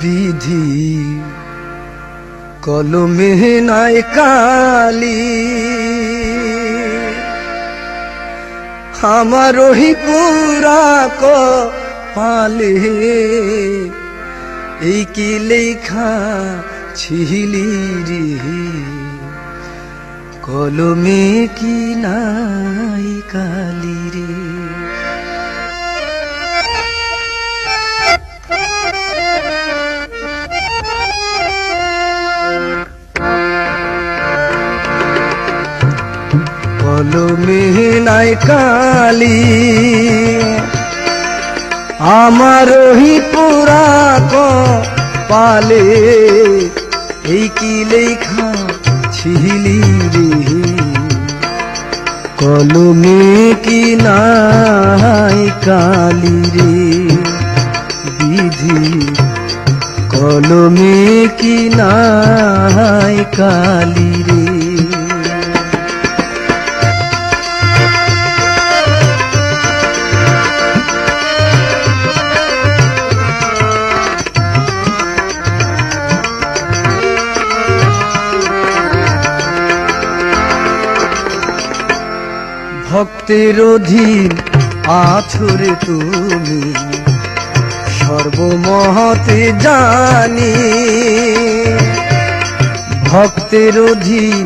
বিধি কলমে নাই কালি। আমার ওই পুরা ক পালে এই কি লেখা ছিলি রে? কলমে কি নাই কালি রে? কলমে নাই কালি। আমার ওই পুরা পালে, এই কি লেখা ছিলি? কলমে কি নাই কালি রে? বিধি কলমে কি নাই কালি রে? ভক্তের অধীন আছরে তুমি। সর্বমহতে জানি ভক্তের অধীন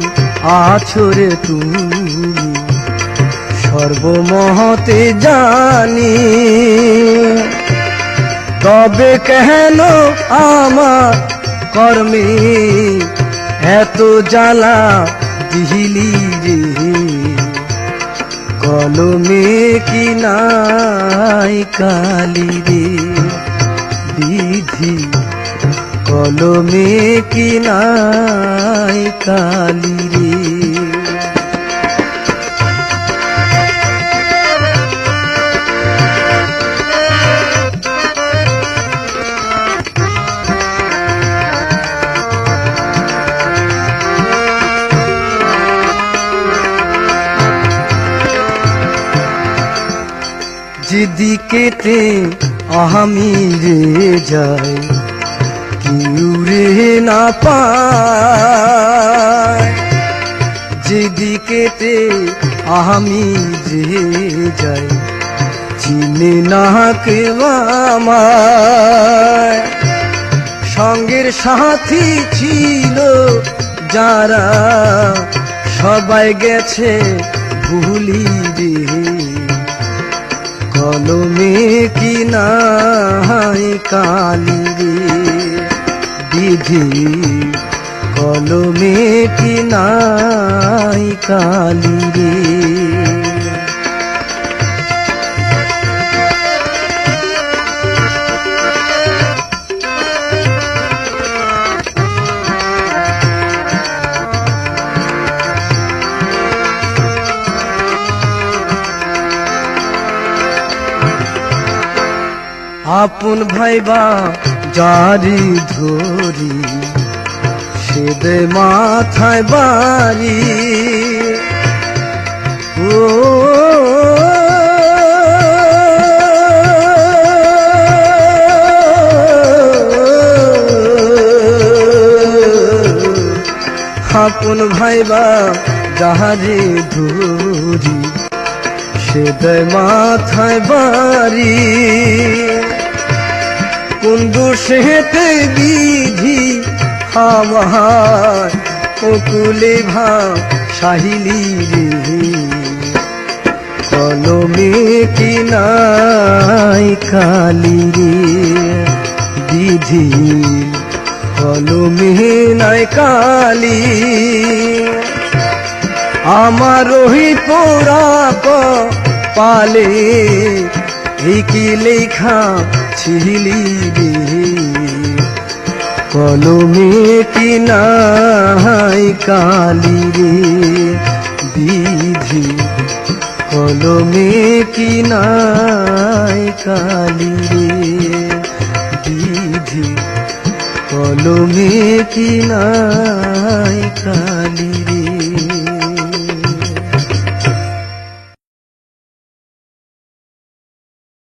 আছরে তুমি। সর্বমহতে জানি তবে কেন আমার কর্মে এত জ্বালা দিলি রে? কলমে কি নাই কালি রে? বিধি কলমে কি নাই কালি রে? যেদিকেতে আমি রে যাই কেউ রে না পায়। যেদিকেতে আমি যে যাই চিনে না কেউ সঙ্গের সাথী ছিল যারা, সবাই গেছে ভুলি রে। নাই কালি বিধি কলমে কি নাই কালি আপন ভাইবা জারি ধরি সেদে মাথায় বাড়ি। ও, আপন ভাইবা যাহারে ধরি সে দেয় মাথায় বাড়ি। কুন্দু সেতে বিধি? আমার অকুলে ভা সাহিলি রে। কলমে কি নাই কালি রে? বিধি, কলমে নাই কালি। আমার ওই পোড়া পালে এই কি লেখা রে কলমে কি নাই কালি রে? বিধি, কলমে কি নাই কালি রে? বিধি, কলমে কি নাই কালি